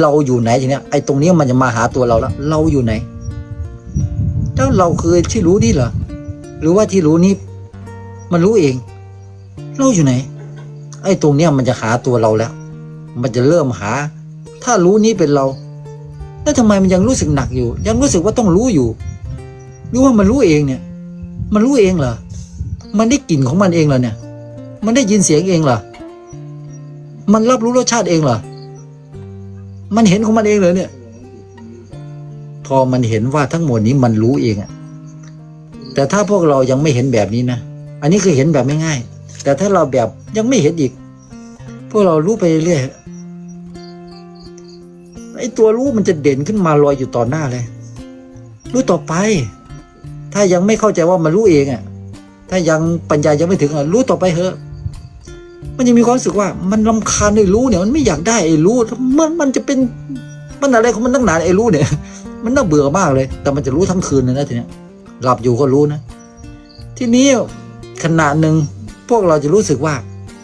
เราอยู่ไหนทีเนี้ยไอ้ตรงนี้มันจะมาหาตัวเราแล้ว เราอยู่ไหนแล้วเราคือที่รู้นี่เหรอหรือว่าที่รู้นี้มันรู้เอง เราอยู่ไหน ไอ้ตรงเนี้ยมันจะหาตัวเราแล้ว มันจะเริ่มหา ถ้ารู้นี้เป็นเรา แล้วทำไมมันยังรู้สึกหนักอยู่ ยังรู้สึกว่าต้องรู้อยู่หรือว่ามันรู้เองเนี่ย มันรู้เองเหรอมันได้กลิ่นของมันเองเหรอเนี่ย มันได้ยินเสียงเองเหรอมันรับรู้รสชาติเองเหรอ มันเห็นของมันเองเลยเนี่ย พอมันเห็นว่าทั้งหมดนี้มันรู้เองอะแต่ถ้าพวกเรายังไม่เห็นแบบนี้นะ อันนี้คือเห็นแบบไม่ง่าย แต่ถ้าเราแบบยังไม่เห็นอีก พวกเรารู้ไปเรื่อยไอ้ตัวรู้มันจะเด่นขึ้นมาลอยอยู่ต่อหน้าเลย รู้ต่อไป ถ้ายังไม่เข้าใจว่ามันรู้เองอะ ถ้ายังปัญญายังไม่ถึงอะรู้ต่อไปเถอะ มันยังมีความรู้สึกว่ามันลำคาญไอ้รู้เนี่ยมันไม่อยากได้ไอ้รู้มันมันจะเป็นมันอะไรของมันตั้งนานไอ้รู้เนี่ย มันน่าเบื่อมากเลย แต่มันจะรู้ทั้งคืนเลยนะทีเนี้ยหลับอยู่ก็รู้นะ ทีนี้ขณะหนึ่งพวกเราจะรู้สึกว่า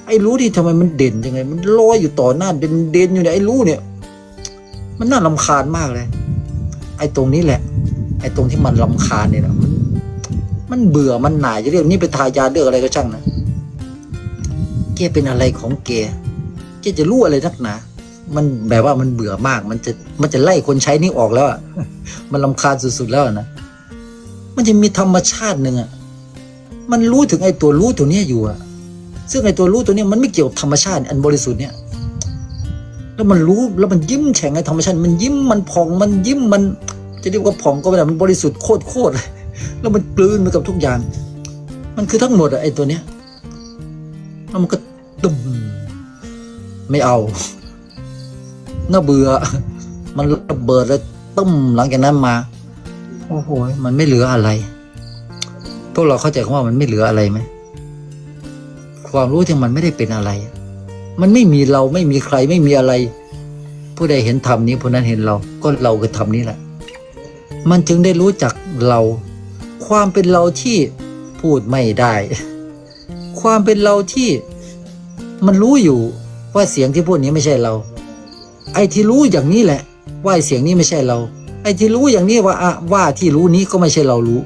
ไอ้รู้ที่ทำไมมันเด่นยังไง มันลอยอยู่ต่อหน้าเด่นเด่นอยู่เนี่ยไอ้รู้เนี่ย มันน่าลำคาญมากเลย ไอ้ตรงนี้แหละ ไอ้ตรงที่มันลำคาญเนี่ยนะมันมันเบื่อมันหน่ายจะเรียกนี่เป็นทายาเรื่องอะไรก็ช่างนะ แกเป็นอะไรของแกแกจะรู้อะไรนักหนา มันแบบว่ามันเบื่อมาก มันจะมันจะไล่คนใช้นี่ออกแล้วอะ มันลำคาญสุดๆแล้วนะ มันจะมีธรรมชาติหนึ่งอะ มันรู้ถึงไอ้ตัวรู้ตัวเนี้ยอยู่อะ ซึ่งไอ้ตัวรู้ตัวเนี้ยมันไม่เกี่ยวกับธรรมชาติ อันบริสุทธิ์เนี่ย แล้วมันรู้แล้วมันยิ้มแฉ่งไอ้ธรรมชาติ มันยิ้มมันผ่องมันยิ้มมัน จะเรียกว่าผ่องก็ไม่ได้มันบริสุทธิ์โคตรโคตรเลยแล้วมันกลืนไปกับทุกอย่าง มันคือทั้งหมดอะไอ้ตัวเนี้ย แล้วมันก็ตึมไม่เอาน่าเบื่อ มันระเบิดแล้วตึ้มหลังจากนั้นมา โอ้โห มันไม่เหลืออะไร พวกเราเข้าใจคำว่ามันไม่เหลืออะไรไหม ความรู้ที่มันไม่ได้เป็นอะไร มันไม่มีเราไม่มีใครไม่มีอะไร ผู้ใดเห็นธรรมนี้ผู้นั้นเห็นเรา ก็เราคือธรรมนี้แหละ มันจึงได้รู้จักเรา ความเป็นเราที่พูดไม่ได้ ความเป็นเราที่มันรู้อยู่ว่าเสียงที่พูดนี้ไม่ใช่เรา ไอ้ที่รู้อย่างนี้แหละ ว่าเสียงนี้ไม่ใช่เรา ไอ้ที่รู้อย่างนี้ว่าอะว่าที่รู้นี้ก็ไม่ใช่เรารู้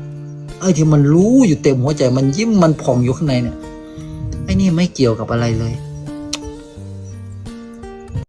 ไอ้ที่มันรู้อยู่เต็มหัวใจมันยิ้มมันผ่องอยู่ข้างในเนี่ยไอ้นี่ไม่เกี่ยวกับอะไรเลย